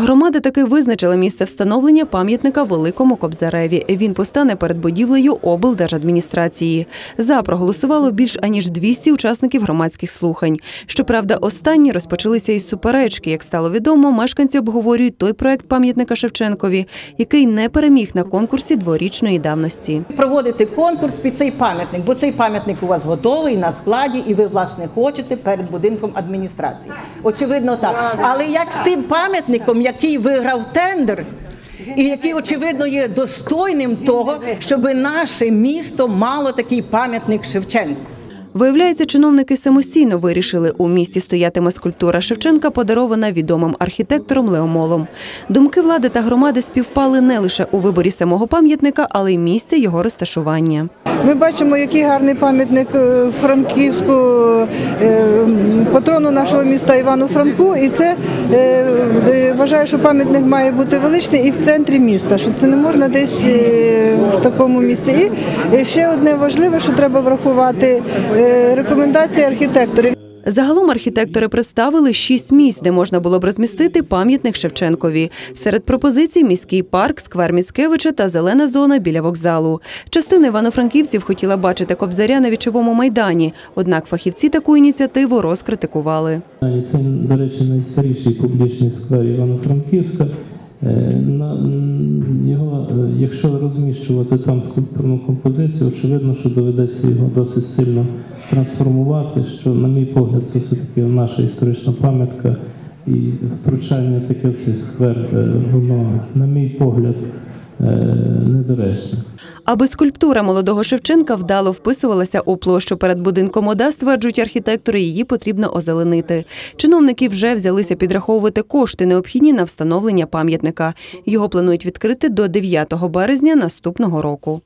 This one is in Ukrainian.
Громада таки визначила місце встановлення пам'ятника Великому Кобзареві. Він постане перед будівлею облдержадміністрації. За проголосувало більш аніж 200 учасників громадських слухань. Щоправда, останні розпочалися із суперечки. Як стало відомо, мешканці обговорюють той проект пам'ятника Шевченкові, який не переміг на конкурсі дворічної давності. проводити конкурс під цей пам'ятник, бо цей пам'ятник у вас готовий на складі, і ви власне хочете перед будинком адміністрації. Очевидно, так. Але як з тим пам'ятником, який виграв тендер, і який очевидно є достойним того, щоб наше місто мало такий пам'ятник Шевченку. Виявляється, чиновники самостійно вирішили, у місті стоятиме скульптура Шевченка, подарована відомим архітектором Леомолом. Думки влади та громади співпали не лише у виборі самого пам'ятника, але й місця його розташування. Ми бачимо, який гарний пам'ятник е, Франківську е, патрону нашого міста Івану Франку. І це е, вважаю, що пам'ятник має бути величний і в центрі міста. Що це не можна десь в такому місці. І ще одне важливе, що треба врахувати рекомендації архітекторів. Загалом архітектори представили шість місць, де можна було б розмістити пам'ятник Шевченкові. Серед пропозицій міський парк, сквер Міцкевича та зелена зона біля вокзалу. Частина івано-франківців хотіла бачити кобзаря на вічовому майдані. Однак фахівці таку ініціативу розкритикували. Це, до речі, найстаріший публічний сквер Івано-Франківська. Е, Його, е, якщо розміщувати там скульптурну композицію, очевидно, що доведеться його досить сильно трансформувати, що, на мій погляд, це все-таки наша історична пам'ятка і втручання таке в цей сквер, е, воно, на мій погляд, недоречне. Аби скульптура молодого Шевченка вдало вписувалася у площу перед будинком ОДА, стверджують архітектори, її потрібно озеленити. Чиновники вже взялися підраховувати кошти, необхідні на встановлення пам'ятника. Його планують відкрити до 9 березня наступного року.